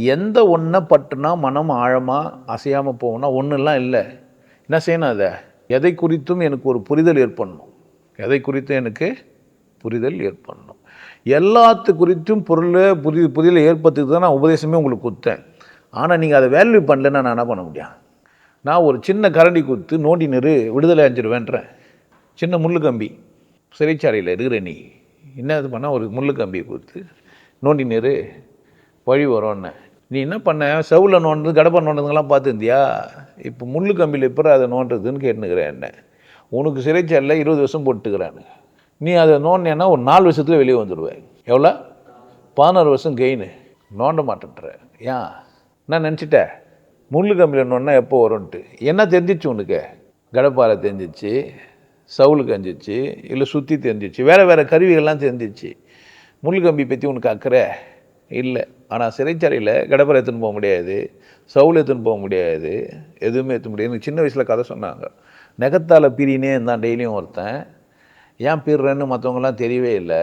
எந்த ஒன்றை பட்டுனா மனம் ஆழமாக அசையாமல் போகணும்னா ஒன்றுலாம் இல்லை. என்ன செய்யணும் அதை? எதை குறித்தும் எனக்கு ஒரு புரிதல் ஏற்படணும். எதை குறித்தும் எனக்கு புரிதல் ஏற்படணும். எல்லாத்து குறித்தும் பொருளை புரி புரிதல் ஏற்படுத்துக்கு தான் நான் உபதேசமே உங்களுக்கு கொடுத்தேன். ஆனால் நீங்கள் அதை வேல்யூ பண்ணலன்னா நான் என்ன பண்ண முடியும்? நான் ஒரு சின்ன கரண்டி கொடுத்து நோண்டி நிறு விடுதலை அஞ்சிடுவேன்றேன் சின்ன முள்ளு கம்பி. சிறைச்சாலையில் இருக்கிற நீ. என்ன இது பண்ணால் ஒரு முள்ளு கம்பியை கொடுத்து நோண்டி நிறு வழி வரும்னு. நீ என்ன பண்ண? செவில் நோண்டுறது கடப்பை நோண்டுறதுங்கெல்லாம் பார்த்துருந்தியா? இப்போ முள்ளு கம்பியில் இப்போ அதை நோண்டுறதுன்னு கேட்டுனுக்கிறேன் என்ன. உனக்கு சிறைச்சாலையில் இருபது வருஷம் போட்டுக்கிறானு நீ அதை நோண்டினா ஒரு நாலு வருஷத்துல வெளியே வந்துடுவேன் எவ்வளோ? பதினாறு வருஷம் கெயின். நோண்ட மாட்டேன்ற. ஏன்? நான் நினச்சிட்டேன் முள்ளு கம்பியில் நோண்டினா எப்போ வரும்ன்ட்டு. என்ன தெரிஞ்சிச்சு உனக்கு? கடப்பாறை தெரிஞ்சிச்சு சவுலு தெரிஞ்சிச்சு இல்லை சுற்றி தெரிஞ்சிச்சு. வேறு வேறு கருவிகள்லாம் தெரிஞ்சிச்சு. முள்ளு கம்பி பற்றி உனக்கு அக்கறை? இல்லை. ஆனால் சிறைச்சாலையில் கடப்பரை எடுத்துன்னு போக முடியாது சவுல் எடுத்துன்னு போக முடியாது எதுவுமே எடுத்து முடியாது. எனக்கு சின்ன வயசில் கதை சொன்னாங்க. நெகத்தால் பிரினே இருந்தான் டெய்லியும் ஒருத்தன். ஏன் பிரிறேன்னு மற்றவங்களாம் தெரியவே இல்லை.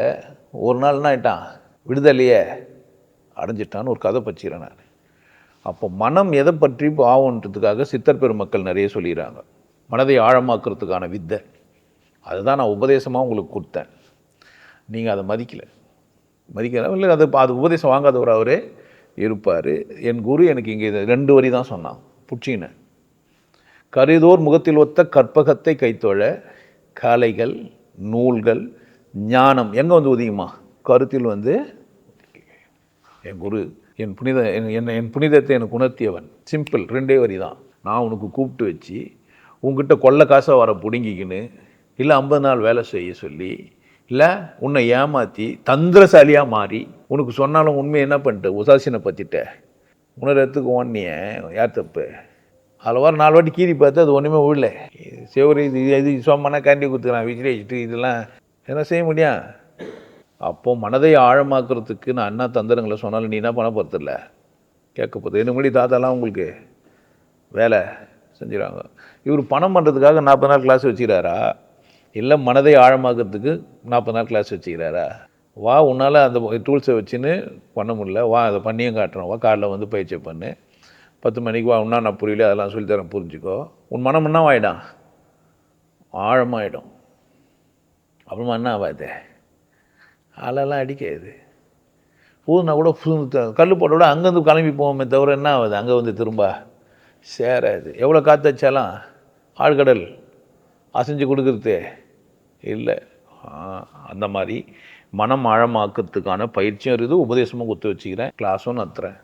ஒரு நாள் என்ன ஆயிட்டான்? விடுதலையே அடைஞ்சிட்டான்னு ஒரு கதை பச்சிக்கிறேன் நான். அப்போ மனம் எதை பற்றி ஆகுன்றதுக்காக சித்தர் பெருமக்கள் நிறைய சொல்லிடுறாங்க மனதை ஆழமாக்குறதுக்கான வித்தை. அதுதான் நான் உபதேசமாக உங்களுக்கு கொடுத்தேன். நீங்கள் அதை மதிக்கலை. மதிக்கல. இல்லை அது அது உபதேசம் வாங்காதவர் அவரே இருப்பார். என் குரு எனக்கு இங்கே இது ரெண்டு வரி தான் சொன்னான் புச்சினேன் கரிதோர் முகத்தில் ஒத்த கற்பகத்தை கைத்தொழ கலைகள் நூல்கள் ஞானம் எங்கே வந்து உதியுமா கருத்தில் வந்து என் குரு என் புனித என் என் என் புனிதத்தை எனக்கு உணர்த்தியவன். சிம்பிள் ரெண்டே வரி தான். நான் உனக்கு கூப்பிட்டு வச்சு உங்ககிட்ட கொள்ள காசை வர பிடுங்கிக்கின்னு இல்லை ஐம்பது நாள் வேலை செய்ய சொல்லி இல்லை உன்னை ஏமாற்றி தந்திரசாலியாக மாறி உனக்கு சொன்னாலும் உண்மையை என்ன பண்ணிட்டு? உசாசினை பற்றிட்ட உணரத்துக்கு ஒன்னிய யார் தப்பு? அதில் வர நாலு வாட்டி கீறி பார்த்து அது ஒன்றுமே விடல செவரு இது இது சோமனா கேண்டி கொடுத்துக்கிறான் விஜய் வச்சுட்டு இதெல்லாம் என்ன செய்ய முடியும்? அப்போ மனதை ஆழமாக்குறதுக்கு நான் என்ன தந்திரங்களை சொன்னாலும் நீ என்ன பண்ண போகிறதில்ல கேட்க போகுது என்ன முன்னாடி தாத்தாலாம் உங்களுக்கு வேலை செஞ்சுறாங்க. இவர் பணம் பண்ணுறதுக்காக நாற்பது நாள் கிளாஸ் வச்சுக்கிறாரா? இல்லை மனதை ஆழமாக்கிறதுக்கு நாற்பது நாள் கிளாஸ் வச்சுக்கிறாரா? வா உன்னால் அந்த டூல்ஸை வச்சுன்னு பண்ண முடியல. வா அதை பண்ணியும் காட்டுறோம். வா காலைல வந்து பயிற்சி பண்ணு. பத்து மணிக்கு வா உன்னா நான் புரியல அதெல்லாம் சொல்லித்தரேன் புரிஞ்சுக்கோ. உன் மனம் என்ன ஆகிடும் ஆழமாயிடும். அப்புறமா என்ன ஆகாது அலெல்லாம் அடிக்காது. பூதுனா கூட புது கல் போட்ட விட அங்கேருந்து கிளம்பி போவோமே தவிர என்ன ஆகுது? அங்கே வந்து திரும்ப சேராது. எவ்வளோ காற்று வச்சாலும் ஆழ்கடல் அசைஞ்சு கொடுக்குறது. இல்லை. அந்த மாதிரி மனம் ஆழமாக்கிறதுக்கான பயிற்சியும் இருக்குது. உபதேசமும் கொடுத்து வச்சுக்கிறேன். கிளாஸும் நடத்துகிறேன்